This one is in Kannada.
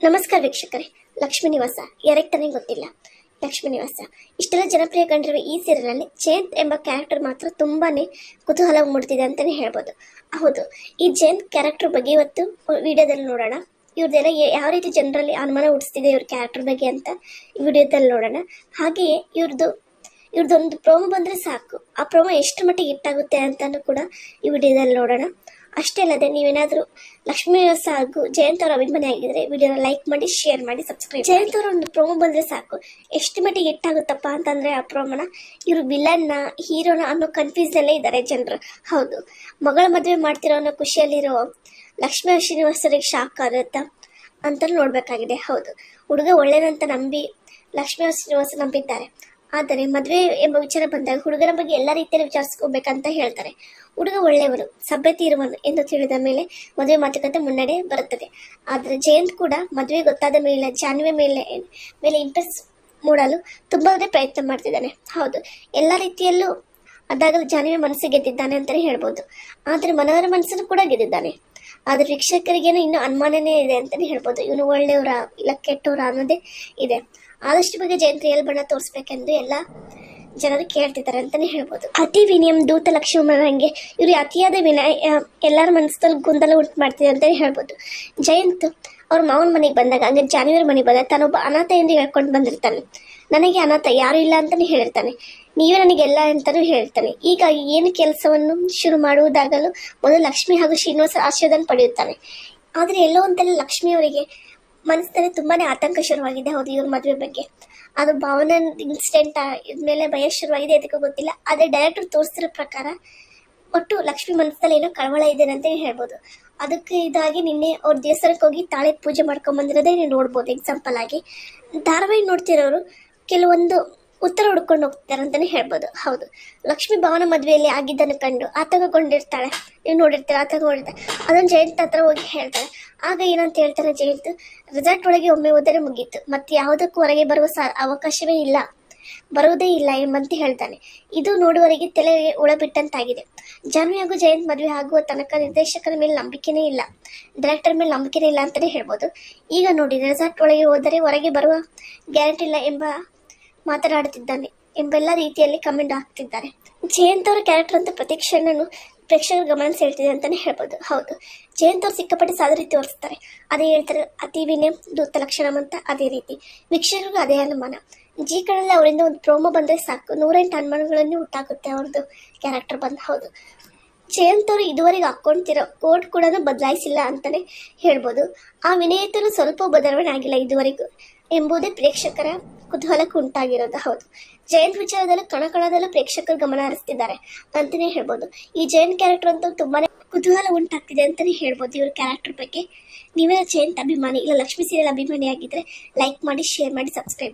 ನಮಸ್ಕಾರ ವೀಕ್ಷಕರೇ. ಲಕ್ಷ್ಮೀ ನಿವಾಸ. ತಾನೇ ಗೊತ್ತಿಲ್ಲ. ಲಕ್ಷ್ಮೀ ನಿವಾಸ. ಇಷ್ಟೆಲ್ಲ ಜನಪ್ರಿಯ ಕಂಡಿರುವ ಈ ಸೀರಿಯಲಲ್ಲಿ ಜಯಂತ್ ಎಂಬ ಕ್ಯಾರೆಕ್ಟರ್ ಮಾತ್ರ ತುಂಬಾನೇ ಕುತೂಹಲ ಮೂಡ್ತಿದೆ ಅಂತಲೇ ಹೇಳ್ಬೋದು. ಹೌದು, ಈ ಜಯಂತ್ ಕ್ಯಾರೆಕ್ಟರ್ ಬಗ್ಗೆ ಇವತ್ತು ವಿಡಿಯೋದಲ್ಲಿ ನೋಡೋಣ. ಇವ್ರದ್ದೆಲ್ಲ ಯಾವ ರೀತಿ ಜನರಲ್ಲಿ ಅನುಮಾನ ಹುಟ್ಟಿಸ್ತಿದೆ ಇವ್ರ ಕ್ಯಾರೆಕ್ಟರ್ ಬಗ್ಗೆ ಅಂತ ವಿಡಿಯೋದಲ್ಲಿ ನೋಡೋಣ. ಹಾಗೆಯೇ ಇವ್ರದ್ದು ಇವ್ರದ್ದೊಂದು ಪ್ರೋಮೋ ಬಂದರೆ ಸಾಕು. ಆ ಪ್ರೋಮೋ ಎಷ್ಟು ಮಟ್ಟಿಗೆ ಹಿಟ್ಟಾಗುತ್ತೆ ಅಂತಲೂ ಕೂಡ ಈ ವಿಡಿಯೋದಲ್ಲಿ ನೋಡೋಣ. ಅಷ್ಟೇ ಅಲ್ಲದೆ ನೀವೇನಾದರೂ ಲಕ್ಷ್ಮೀ ಸಾಕು ಜಯಂತ್ ಅವರ ಅಭಿಮಾನಿ ಆಗಿದ್ರೆ ವಿಡಿಯೋನ ಲೈಕ್ ಮಾಡಿ ಶೇರ್ ಮಾಡಿ ಸಬ್ಸ್ಕ್ರೈಬ್ ಜಯಂತ್ ಅವರ ಒಂದು ಪ್ರೋಮೋ ಬಂದರೆ ಸಾಕು. ಎಷ್ಟು ಮಟ್ಟಿಗೆ ಹಿಟ್ಟಾಗುತ್ತಪ್ಪ ಅಂತಂದರೆ ಆ ಪ್ರೋಮೋನ ಇವರು ವಿಲನ್ನ ಹೀರೋನ ಅನ್ನೋ ಕನ್ಫ್ಯೂಸ್ನಲ್ಲೇ ಇದ್ದಾರೆ ಜನರು. ಹೌದು. ಮಗಳ ಮದುವೆ ಮಾಡ್ತಿರೋ ಅನ್ನೋ ಖುಷಿಯಲ್ಲಿರೋ ಲಕ್ಷ್ಮೀ ಶ್ರೀನಿವಾಸರಿಗೆ ಶಾಕ್ ಆಗುತ್ತಾ ಅಂತ ನೋಡಬೇಕಾಗಿದೆ. ಹೌದು. ಹುಡುಗ ಒಳ್ಳೆಯದಂತ ನಂಬಿ ಲಕ್ಷ್ಮೀ ಶ್ರೀನಿವಾಸ ನಂಬಿದ್ದಾರೆ. ಆದರೆ ಮದುವೆ ಎಂಬ ವಿಚಾರ ಬಂದಾಗ ಹುಡುಗನ ಬಗ್ಗೆ ಎಲ್ಲ ರೀತಿಯಲ್ಲಿ ವಿಚಾರಿಸ್ಕೋಬೇಕಂತ ಹೇಳ್ತಾರೆ. ಹುಡುಗ ಒಳ್ಳೆಯವನು, ಸಭ್ಯತೆ ಇರುವನು ಎಂದು ತಿಳಿದ ಮೇಲೆ ಮದುವೆ ಮಾತುಕತೆ ಮುನ್ನಡೆ ಬರುತ್ತದೆ. ಆದರೆ ಜಯಂತ್ ಕೂಡ ಮದುವೆ ಗೊತ್ತಾದ ಮೇಲೆ ಜಾನ್ವಿ ಮೇಲೆ ಮೇಲೆ ಇಂಟ್ರೆಸ್ಟ್ ಮೂಡಲು ತುಂಬಾನೇ ಪ್ರಯತ್ನ ಮಾಡ್ತಿದ್ದಾನೆ. ಹೌದು, ಎಲ್ಲ ರೀತಿಯಲ್ಲೂ ಅದಾಗಲೂ ಜಾನ್ವಿ ಮನಸ್ಸು ಗೆದ್ದಿದ್ದಾನೆ ಅಂತಲೇ ಹೇಳ್ಬೋದು. ಆದರೆ ಮನವರ ಮನಸ್ಸನ್ನು ಕೂಡ ಗೆದ್ದಿದ್ದಾನೆ. ಆದರೆ ವೀಕ್ಷಕರಿಗೇನು ಇನ್ನೂ ಅನುಮಾನನೇ ಇದೆ ಅಂತಲೇ ಹೇಳ್ಬೋದು. ಇವನು ಒಳ್ಳೆಯವರ, ಇಲ್ಲ ಕೆಟ್ಟವರ ಅನ್ನೋದೇ ಇದೆ. ಆದಷ್ಟು ಬಗ್ಗೆ ಜಯಂತ್ರಿಯಲ್ಲಿ ಬಣ್ಣ ತೋರಿಸ್ಬೇಕೆಂದು ಎಲ್ಲ ಜನರು ಕೇಳ್ತಿದ್ದಾರೆ ಅಂತಾನೆ ಹೇಳ್ಬೋದು. ಅತಿ ವಿನಿಯಮ್ ದೂತ ಲಕ್ಷ್ಮಣಂಗೆ ಇವರು ಅತಿಯಾದ ವಿನಯ ಎಲ್ಲರ ಮನಸ್ಸಲ್ಲಿ ಗೊಂದಲ ಉಂಟು ಮಾಡ್ತಿದೆ ಅಂತಲೇ ಹೇಳ್ಬೋದು. ಜಯಂತ್ ಅವ್ರ ಮಾವನ ಮನೆಗೆ ಬಂದಾಗ ಹಂಗೆ ಜಾನುವಾರ ಮನೆಗೆ ಬಂದಾಗ ತಾನೊಬ್ಬ ಅನಾಥ ಎಂದು ಹೇಳ್ಕೊಂಡು ಬಂದಿರ್ತಾನೆ. ನನಗೆ ಅನಾಥ ಯಾರು ಇಲ್ಲ ಅಂತಾನೆ ಹೇಳಿರ್ತಾನೆ. ನೀವೇ ನನಗೆಲ್ಲ ಅಂತಲೂ ಹೇಳ್ತಾನೆ. ಹೀಗಾಗಿ ಏನು ಕೆಲಸವನ್ನು ಶುರು ಮಾಡುವುದಾಗಲೂ ಮೊದಲು ಲಕ್ಷ್ಮಿ ಹಾಗೂ ಶ್ರೀನಿವಾಸ ಆಶೀರ್ವಾದ ಪಡೆಯುತ್ತಾನೆ. ಆದರೆ ಎಲ್ಲೋ ಒಂದಲ್ಲಿ ಲಕ್ಷ್ಮಿ ಅವರಿಗೆ ಮನಸ್ಸಿನಲ್ಲಿ ತುಂಬಾನೇ ಆತಂಕ ಶುರುವಾಗಿದೆ, ಹೌದು, ಇವ್ರ ಮದುವೆ ಬಗ್ಗೆ. ಅದು ಭಾವನೆ ಇನ್ಸಿಡೆಂಟ್ ಇದ್ಮೇಲೆ ಭಯ ಶುರುವಾಗಿದೆ ಅದಕ್ಕೂ ಗೊತ್ತಿಲ್ಲ. ಆದರೆ ಡೈರೆಕ್ಟರ್ ತೋರಿಸಿರೋ ಪ್ರಕಾರ ಒಟ್ಟು ಲಕ್ಷ್ಮಿ ಮನಸ್ಸಲ್ಲಿ ಏನೋ ಕಳವಳ ಇದೆ ಅಂತ ಹೇಳ್ಬೋದು. ಅದಕ್ಕೆ ಇದಾಗಿ ನಿನ್ನೆ ಅವ್ರ ದೇವಸ್ಥಾನಕ್ಕೆ ಹೋಗಿ ತಾಳೆ ಪೂಜೆ ಮಾಡ್ಕೊಂಡ್ ಬಂದಿರೋದೇ ನೀವು ನೋಡ್ಬೋದು ಎಕ್ಸಾಂಪಲ್ ಆಗಿ. ಧಾರಾವಾಹಿ ನೋಡ್ತಿರೋರು ಕೆಲವೊಂದು ಉತ್ತರ ಹುಡ್ಕೊಂಡು ಹೋಗ್ತಾರೆ ಅಂತಾನೆ ಹೇಳ್ಬೋದು. ಹೌದು. ಲಕ್ಷ್ಮಿ ಭವನ ಮದುವೆಯಲ್ಲಿ ಆಗಿದ್ದನ್ನು ಕಂಡು ಆತಂಕಗೊಂಡಿರ್ತಾಳೆ. ನೀವು ನೋಡಿರ್ತೀರ ಆತಂಕಗೊಂಡಿರ್ತಾರೆ ಅದನ್ನು ಜಯಂತ್ ಹತ್ರ ಹೋಗಿ ಹೇಳ್ತಾಳೆ. ಆಗ ಏನಂತ ಹೇಳ್ತಾರೆ ಜಯಂತ್? ರೆಸಾರ್ಟ್ ಒಳಗೆ ಒಮ್ಮೆ ಹೋದರೆ ಮುಗೀತು. ಮತ್ತೆ ಯಾವುದಕ್ಕೂ ಹೊರಗೆ ಬರುವ ಸ ಅವಕಾಶವೇ ಇಲ್ಲ. ಬರುವುದೇ ಇಲ್ಲ ಎಂಬಂತೆ ಹೇಳ್ತಾನೆ. ಇದು ನೋಡುವವರಿಗೆ ತಲೆಗೆ ಒಳಬಿಟ್ಟಂತಾಗಿದೆ. ಜಾನ್ವಿ ಹಾಗೂ ಜಯಂತ್ ಮದುವೆ ಆಗುವ ತನಕ ನಿರ್ದೇಶಕರ ಮೇಲೆ ನಂಬಿಕೆನೇ ಇಲ್ಲ. ಡೈರೆಕ್ಟರ್ ಮೇಲೆ ನಂಬಿಕೆನೇ ಇಲ್ಲ ಅಂತಲೇ ಹೇಳ್ಬೋದು. ಈಗ ನೋಡಿ ರೆಸಾರ್ಟ್ ಒಳಗೆ ಹೋದರೆ ಹೊರಗೆ ಬರುವ ಗ್ಯಾರಂಟಿ ಇಲ್ಲ ಎಂಬ ಮಾತನಾಡುತ್ತಿದ್ದಾನೆ ಎಂಬೆಲ್ಲ ರೀತಿಯಲ್ಲಿ ಕಮೆಂಟ್ ಹಾಕ್ತಿದ್ದಾರೆ. ಜಯಂತ್ ಅವರ ಕ್ಯಾರೆಕ್ಟರ್ ಅಂತ ಪ್ರತಿ ಪ್ರೇಕ್ಷಕರ ಗಮನ ಸೆಳ್ತಿದೆ ಅಂತಾನೆ ಹೇಳ್ಬೋದು. ಹೌದು. ಜಯಂತ್ ಅವರು ಸಿಕ್ಕಾಪಟ್ಟೆ ಸಾದ ರೀತಿ ತೋರಿಸ್ತಾರೆ. ಅದೇ ಹೇಳ್ತಾರೆ, ಅತಿ ವಿನಯ ದೂತ ಲಕ್ಷಣ ಅಂತ ಅದೇ ರೀತಿ. ವೀಕ್ಷಕರಿಗೂ ಅದೇ ಅನುಮಾನ. ಜಿ ಕಡೆಲ್ಲ ಅವರಿಂದ ಒಂದು ಪ್ರೋಮೋ ಬಂದರೆ ಸಾಕು. ನೂರೆಂಟು ಅನುಮಾನಗಳನ್ನು ಹುಟ್ಟಾಗುತ್ತೆ ಅವ್ರದ್ದು ಕ್ಯಾರೆಕ್ಟರ್ ಬಂದು. ಹೌದು. ಜಯಂತ್ ಅವರು ಇದುವರೆಗೆ ಹಾಕ್ಕೊಳ್ತಿರೋ ಕೋಟ್ ಕೂಡ ಬದಲಾಯಿಸಿಲ್ಲ ಅಂತಾನೆ ಹೇಳ್ಬೋದು. ಆ ವಿನಯತರು ಸ್ವಲ್ಪ ಬದಲಾವಣೆ ಆಗಿಲ್ಲ ಇದುವರೆಗೂ ಎಂಬುದೇ ಪ್ರೇಕ್ಷಕರ ಕುತೂಹಲಕ್ಕೆ ಉಂಟಾಗಿರೋದು. ಹೌದು. ಜಯಂತ್ ವಿಚಾರದಲ್ಲೂ, ಕಣಕಣದಲ್ಲೂ ಪ್ರೇಕ್ಷಕರು ಗಮನ ಹರಿಸ್ತಿದ್ದಾರೆ ಅಂತಾನೆ ಹೇಳ್ಬೋದು. ಈ ಜಯಂತ್ ಕ್ಯಾರೆಕ್ಟರ್ ಅಂತೂ ತುಂಬಾನೇ ಕುತೂಹಲ ಉಂಟಾಗ್ತಿದೆ ಅಂತಾನೆ ಹೇಳ್ಬೋದು ಇವ್ರ ಕ್ಯಾರೆಕ್ಟರ್ ಬಗ್ಗೆ. ನೀವೇ ಜಯಂತ್ ಅಭಿಮಾನಿ, ಇಲ್ಲ ಲಕ್ಷ್ಮೀ ಸೀರಿಯಲ್ ಅಭಿಮಾನಿ ಆಗಿದ್ರೆ ಲೈಕ್ ಮಾಡಿ ಶೇರ್ ಮಾಡಿ ಸಬ್ಸ್ಕ್ರೈಬ್